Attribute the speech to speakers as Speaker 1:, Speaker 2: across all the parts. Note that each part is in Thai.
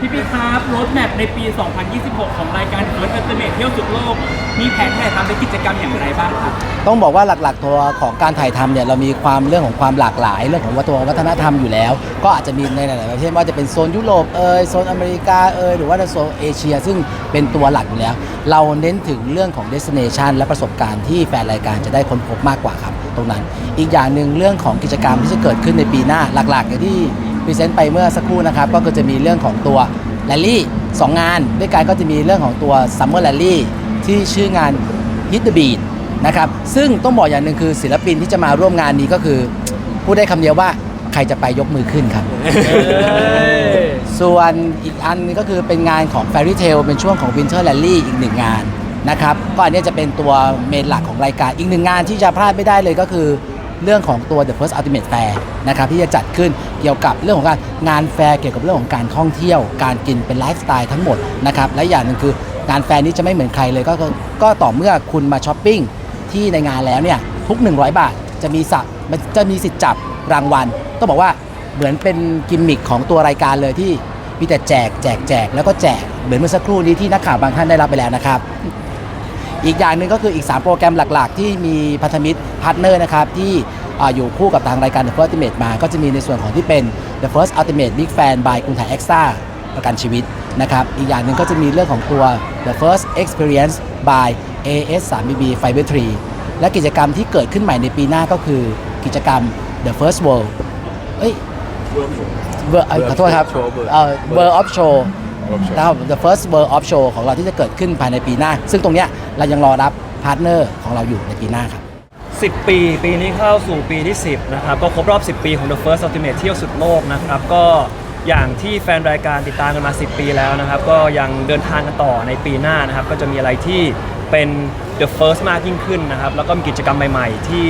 Speaker 1: พี่พี่ครับรถแมพในปี 2026 ของรายการเฟิร์สเอเตเมทเที่ยวสุดโลก มีแผนถ่ายทำเป็นกิจกรรมอย่างไรบ้างครับ
Speaker 2: ต้องบอกว่าหลักๆ ตัวของการถ่ายทำเนี่ยเรามีความเรื่องของความหลากหลาย เรื่องของวัฒนวัฒนธรรมอยู่แล้ว ก็อาจจะมีในหลายๆประเทศว่าจะเป็นโซนยุโรปเอยโซนอเมริกาเอยหรือว่าในโซนเอเชีย ซึ่งเป็นตัวหลักอยู่แล้ว เราเน้นถึงเรื่องของ destination และประสบการณ์ที่แฟนรายการจะได้ค้นพบมากกว่าครับ ตรงนั้น อีกอย่างหนึ่งเรื่องของกิจกรรมที่จะเกิดขึ้นในปีหน้าหลักๆอย่างที่ พรีเซนต์ไปเมื่อสักครู่นะครับ ก็คือจะมีเรื่องของตัวแรลลี่สองงาน ด้วยกันก็จะมีเรื่องของตัว Summer Rally ที่ชื่องาน Hit the Beat นะครับซึ่งต้องบอกอย่างหนึ่งคือศิลปินที่จะมาร่วมงานนี้ก็คือพูดได้คำเดียวว่าใครจะไปยกมือขึ้นครับ ส่วนอีกอันนึงก็คือเป็นงานของ Fairy Tale เป็นช่วงของ Winter Rally อีกหนึ่งงานนะครับก็อันเนี้ยจะเป็นตัวเมนหลักของรายการอีกหนึ่งงานที่จะพลาดไม่ได้เลยก็คือ เรื่องของตัว The First Ultimate Fair นะครับที่จะจัดขึ้นเกี่ยวกับเรื่องของการงานแฟร์เกี่ยวกับเรื่องของการท่องเที่ยว การกินเป็นไลฟ์สไตล์ทั้งหมดนะครับและอย่างหนึ่งคืองานแฟร์นี้จะไม่เหมือนใครเลยก็ก็ก็ต่อเมื่อคุณมาช้อปปิ้งที่ในงานแล้วเนี่ยทุก 100 บาทจะมีสับมันจะมีสิทธิ์จับรางวัลต้องบอกว่าเหมือนเป็นกิมมิคของตัวรายการเลยที่มีแต่แจกแจกแจกแล้วก็แจกเหมือนเมื่อสักครู่นี้ที่นักข่าวบางท่านได้รับไปแล้วนะครับ อีกอย่างหนึ่งก็คืออีก 3 โปรแกรมหลัก ๆ ที่มีพันธมิตรพาร์ทเนอร์นะครับที่อ่าอยู่คู่กับทางรายการ The First Ultimate มา ก็จะมีในส่วนของที่เป็น The First Ultimate Big Fan by กรุงไทย Extra ประกันชีวิตนะครับอีกอย่างหนึ่งก็จะมีเรื่องของตัว The First Experience by AS 3 BB Fiber 3และกิจกรรมที่เกิดขึ้นใหม่ในปีหน้าก็คือกิจกรรม The First World เอ้ย World เอ้ยขอโทษครับเอ่อ World of Show นะครับ The First World of Show ของเราที่จะเกิดขึ้นภายในปีหน้า ซึ่งตรงเนี้ยเรายังรอรับพาร์ทเนอร์ของเราอยู่ในปีหน้าครับ
Speaker 3: 10 ปี ปีนี้เข้าสู่ปีที่ 10 นะครับ ก็ครบรอบ 10 ปีของ The First Ultimate เที่ยวสุดโลกนะครับ ก็อย่างที่แฟนรายการติดตามกันมา 10 ปีแล้วนะครับ ก็ยังเดินทางกันต่อในปีหน้านะครับ ก็จะมีอะไรที่เป็น The First มากยิ่งขึ้นนะครับ แล้วก็มีกิจกรรมใหม่ ๆ ที่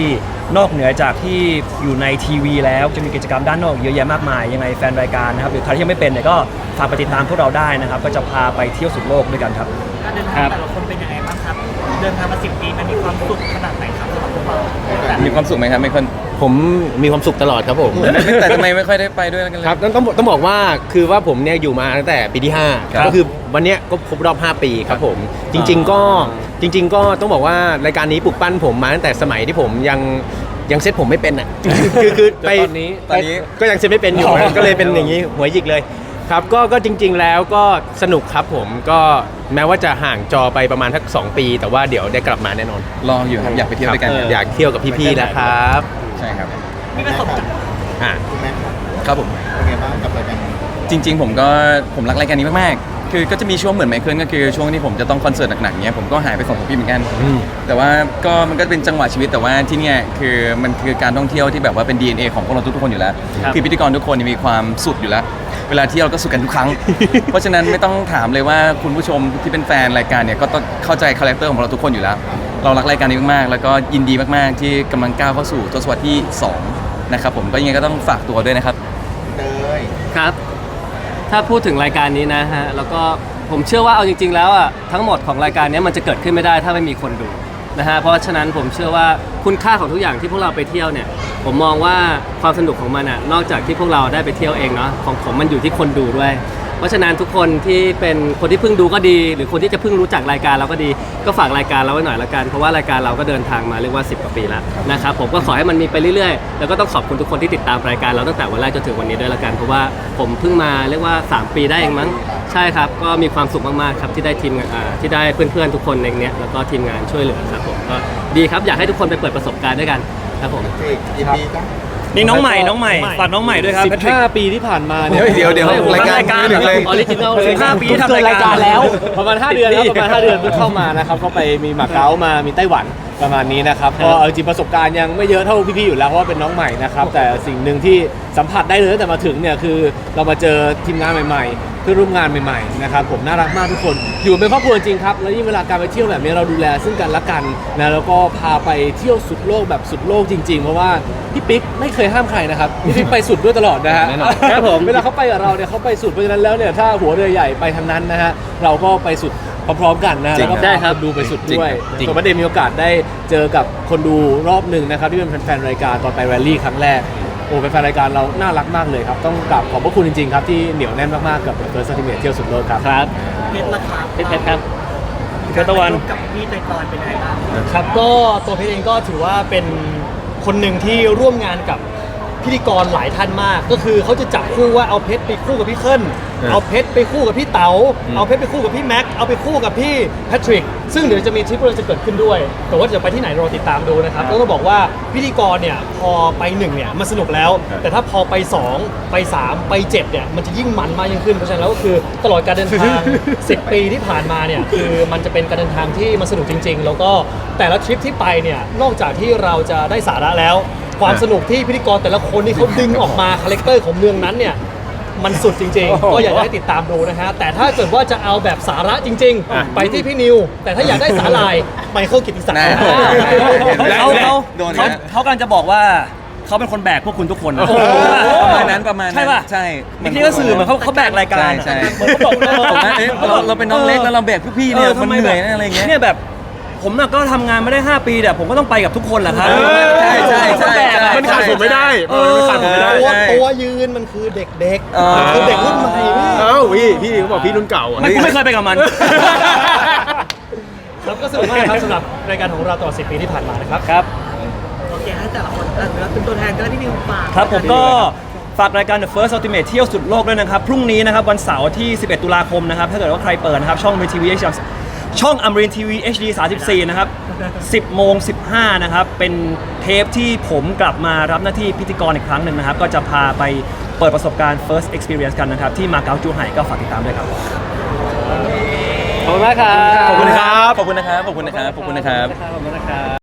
Speaker 3: นอกเหนือจากที่อยู่ในทีวีแล้วจะมีกิจกรรมด้านนอกเยอะแยะมากมายยังไงแฟนรายการนะครับหรือใครที่ยังไม่เป็นเนี่ยก็ฝากไปติดตามพวกเราได้นะครับ ก็จะพาไปเที่ยวสุดโลกด้วยกันครับ
Speaker 1: การเดินทางแต่ละคนเป็นยังไงบ้างครับ เดินทางมาสิบปีมันมีความสุขขนาดไหนครับสำหรับพวกเรา
Speaker 4: มีความสุขไหมครับไม่ค่อย
Speaker 5: ผมมีความสุขตลอดครับผม
Speaker 4: แต่ทำไมไม่ค่อยได้ไปด้วยกันเลย
Speaker 5: ครับต้องต้องต้องบอกว่าคือว่าผมเนี่ยอยู่มาตั้งแต่ปีที่
Speaker 4: ครับ
Speaker 5: 5 ก็คือวันเนี้ยก็ครบรอบ 5 ปีครับผม จริง ๆ ก็ จริง ๆ ก็ต้องบอกว่ารายการนี้ปลุกปั้นผมมาตั้งแต่สมัยที่ผมยังยังเซ็ตผมไม่เป็นอะ คือคือไป
Speaker 4: ตอนนี้ตอนนี้
Speaker 5: ก็ยังเซ็ตไม่เป็นอยู่นะก็เลยเป็นอย่างนี้หัวหยิกเลยครับก็ก็จริง ๆ แล้วก็สนุกครับผมก็แม้ว่าจะห่างจอไปประมาณทักสองปี แต่ว่าเดี๋ยวได้กลับมาแน่นอน
Speaker 4: รออยู่ครับอยากไปเที่ยวด้วยกัน
Speaker 5: ครับอยากเที่ยวกับพี่ๆนะครับ
Speaker 4: ใช่ครับ
Speaker 1: มีประสบการณ์
Speaker 5: อะ
Speaker 4: ครับผม
Speaker 6: เป็นไงบ้างกับรายการนี้
Speaker 4: จริง ๆ ผมก็ผมรักรายการนี้มากๆ คือก็จะมีช่วงเหมือนไมเคิลก็คือช่วงที่ผมจะต้องคอนเสิร์ตหนักๆเนี้ยผมก็หายไปสองสามปีเหมือนกัน
Speaker 5: อืม
Speaker 4: แต่ว่าก็มันก็เป็นจังหวะชีวิตแต่ว่าที่เนี่ยคือมันคือการท่องเที่ยวที่แบบว่าเป็น DNA ของพวกเราทุกๆคนอยู่แล้ว
Speaker 3: ครับ
Speaker 4: คือพิธีกรทุกคนเนี่ยมีความสุดอยู่แล้ว เวลาเที่ยวก็สุดกันทุกครั้ง เพราะฉะนั้นไม่ต้องถามเลยว่าคุณผู้ชมที่เป็นแฟนรายการเนี่ยก็ต้องเข้าใจคาแรคเตอร์ของเราทุกคนอยู่แล้ว เรารักรายการนี้มากๆแล้วก็ยินดีมากๆ ที่กำลังก้าวเข้าสู่ทศวรรษที่สองนะครับผมก็ยังไงก็ต้องฝากตัวด้วยนะครับ
Speaker 6: เตย
Speaker 7: ครับ ถ้าพูดถึงรายการนี้นะฮะแล้วก็ผมเชื่อว่าเอาจริง ๆ แล้วอะทั้งหมดของรายการนี้มันจะเกิดขึ้นไม่ได้ถ้าไม่มีคนดูนะฮะเพราะฉะนั้นผมเชื่อว่าคุณค่าของทุกอย่างที่พวกเราไปเที่ยวเนี่ยผมมองว่าความสนุกของมันอะนอกจากที่พวกเราได้ไปเที่ยวเองเนาะของผมมันอยู่ที่คนดูด้วย เพราะฉะนั้นทุกคนที่เป็นคนที่เพิ่งดูก็ดี หรือคนที่จะเพิ่งรู้จักรายการเราก็ดี ก็ฝากรายการเราไว้หน่อยละกัน เพราะว่ารายการเราก็เดินทางมาเรียกว่า 10 กว่าปีแล้วนะครับผมก็ขอให้มันมีไปเรื่อยๆ แล้วก็ต้องขอบคุณทุกคนที่ติดตามรายการเราตั้งแต่วันแรกจนถึงวันนี้ด้วยละกัน เพราะว่าผมเพิ่งมาเรียกว่า 3 ปีได้เองมั้ง ใช่ครับ ก็มีความสุขมากๆครับที่ได้ทีมงานอ่าที่ได้เพื่อนๆทุกคนในเนี้ยแล้วก็ทีมงานช่วยเหลือครับผมก็ดีครับอยากให้ทุกคนไปเปิดประสบการณ์ด้วยกันครับผม
Speaker 6: เอกยินดีจ้ะ
Speaker 3: นี่น้องใหม่น้องใหม่ฝากน้องใหม่ด้วยครับ
Speaker 5: 15 ปีที่ผ่านมา
Speaker 4: เดี๋ยวเดี๋ยวเดี๋ยว
Speaker 3: เฮ้ยผม
Speaker 4: รายการ
Speaker 3: รายการ
Speaker 4: ไม่ถึงเลย
Speaker 7: ออริจินอลเลย
Speaker 3: 15ปีที่ทำรายการ
Speaker 5: แล้ว ประมาณ 5 เดือนครับประมาณ 5 เดือนเพิ่งเข้ามานะครับเข้าไปมีมาเก๊ามามีไต้หวัน ประมาณนี้นะครับก็เอาจริงประสบการณ์ยังไม่เยอะเท่าพี่ๆอยู่แล้วเพราะว่าเป็นน้องใหม่นะครับแต่สิ่งหนึ่งที่สัมผัสได้เลยตั้งแต่มาถึงเนี่ยคือเรามาเจอทีมงานใหม่ๆเพื่อนร่วมงานใหม่ๆนะครับผมน่ารักมากทุกคน อยู่เป็นครอบครัวจริงครับแล้วยิ่งเวลาการไปเที่ยวแบบนี้เราดูแลซึ่งกันและกันนะแล้วก็พาไปเที่ยวสุดโลกแบบสุดโลกจริง ๆ เพราะว่าพี่ปิ๊กไม่เคยห้ามใครนะครับพี่ปิ๊กไปสุดด้วยตลอดนะฮะ
Speaker 7: แน่นอน
Speaker 5: ครับผม เวลาเขาไปกับเราเนี่ยเขาไปสุดเพราะฉะนั้นแล้วเนี่ยถ้าหัวเรือใหญ่ไปทางนั้นนะฮะเราก็ไปสุด พร้อมๆกันนะ
Speaker 4: จริ
Speaker 5: แล้ว
Speaker 4: ง
Speaker 5: ก็
Speaker 7: ได้ครับ
Speaker 5: ดูไปสุด
Speaker 4: จริง
Speaker 5: ด้วย
Speaker 4: ครับจริง
Speaker 5: ส่วนประเด็นมีโอกาสได้เจอกับคนดูรอบหนึ่งนะครับที่เป็นแฟนๆรายการตอนไปแรลลี่ครั้งแรกโอ้เป็นแฟนรายการเราน่ารักมากเลยครับต้องกราบขอบพระคุณจริงๆครับที่เหนียวแน่นมากๆกับ The First Ultimate เที่ยวสุดโลกครับ
Speaker 7: ครับ
Speaker 1: เพชรราคา
Speaker 7: เพชรเพชรครับ
Speaker 3: เพชรตะวัน
Speaker 1: กับพี่ไตรตอนเป็นยังไงบ้าง
Speaker 8: ครับก็ตัวเพชรเองก็ถือว่าเป็นคนหนึ่งที่ร่วมงานกับพิธีกรหลายท่านมาก ก็คือเขาจะจับคู่ว่าเอาเพชรไปคู่กับพี่เคิล เอาเพชรไปคู่กับพี่เต๋าเอาเพชรไปคู่กับพี่แม็กเอาไปคู่กับพี่แพทริกซึ่งเดี๋ยวจะมีทริปเราจะเกิดขึ้นด้วย แต่ว่าจะไปที่ไหนเราติดตามดูนะครับแล้วก็บอกว่าพิธีกรเนี่ยพอไปหนึ่งเนี่ยมันสนุกแล้ว แต่ถ้าพอไปสองไปสามไปเจ็ดเนี่ยมันจะยิ่งมันมากยิ่งขึ้นเพราะฉะนั้นแล้วก็คือตลอดการเดินทาง 10 ปีที่ผ่านมาเนี่ยคือมันจะเป็นการเดินทางที่มันสนุกจริง ๆ แล้วก็แต่ละทริปที่ไปเนี่ยนอกจากที่เราจะได้สาระแล้วความสนุกที่พิธีกรแต่ละคนที่เขาดึงออกมาคาแรคเตอร์ของเมืองนั้นเนี่ย มันสุดจริงๆ ก็อยากจะให้ติดตามดูนะฮะ แต่ถ้าเกิดว่าจะเอาแบบสาระจริงๆไปที่พี่นิว แต่ถ้าอยากได้สาลายไปเข้ากิตติศักดิ์
Speaker 4: นะ
Speaker 3: เขาเขา
Speaker 4: โดน
Speaker 3: เขา
Speaker 4: นะ
Speaker 3: เขากำลังจะบอกว่าเขาเป็นคนแบกพวกคุณทุกคน
Speaker 4: ประมาณนั้นประมาณนั้น
Speaker 3: ใช่ป่ะ
Speaker 4: ใช่
Speaker 3: เมื่อกี้ก็สื่อเหมือนเขาเขาแบกรายการ
Speaker 4: ใช่
Speaker 3: อะ
Speaker 4: ใช่
Speaker 3: เหมือนเขาบอก
Speaker 4: ผมว่าเอ๊ะเราเราเป็นน้องเล็กแล้วเราแบกพวกพี่เนี่ยมันเหนื่อยนะอะไรเงี้ย
Speaker 3: เนี่ยแบบ ผมน่ะก็ทำงานมาได้ 5 ปีแต่ผมก็ต้องไปกับทุกคนแหละครับ
Speaker 4: ใช่ใช่ใช่
Speaker 3: แบกอะ
Speaker 4: มันขาดผมไม่ได้
Speaker 3: เออ
Speaker 4: มันขาดผมไม่ได้
Speaker 8: ตัว
Speaker 4: ใช่
Speaker 8: ตัวยืนมันคือเด็ก
Speaker 4: เออ
Speaker 8: ๆคือเด็กรุ่นใหม่พี่
Speaker 6: เอ้าพี่พี่เขาบอกพี่รุ่นเก่าอะ
Speaker 3: ไม่กูไม่เคยไปกับมัน
Speaker 8: ครับก็สนุกมากครับสำหรับรายการของเราตลอด10 ปีที่ผ่านมานะครับ
Speaker 3: ครับ
Speaker 1: โอเคให้แต่ละคนเออเราเป็นตัวแทนก็ได้พี่นิวฝาก
Speaker 3: ครับผมก็ฝากรายการ The First Ultimate เที่ยวสุดโลกด้วยนะครับ พรุ่งนี้นะครับ วันเสาร์ที่ 11 ตุลาคมนะครับ ถ้าเกิดว่าใครเปิดนะครับ ช่อง Amrin TV HD ช่องอมรินทีวี HD 34 นะครับ 10 โมง 15 นะครับ เป็นเทปที่ผมกลับมารับหน้าที่พิธีกรอีกครั้งหนึ่งนะครับ ก็จะพาไปเปิดประสบการณ์ First Experience กันนะครับ ที่มาเก๊าจูไห่ก็ฝากติดตามด้วยครับ
Speaker 7: ขอบคุณมากครับ
Speaker 4: ขอบคุณนะครับ ขอบคุณนะครับ ขอบคุณนะครับ ขอบคุณนะครับ
Speaker 7: ขอบคุณนะครับ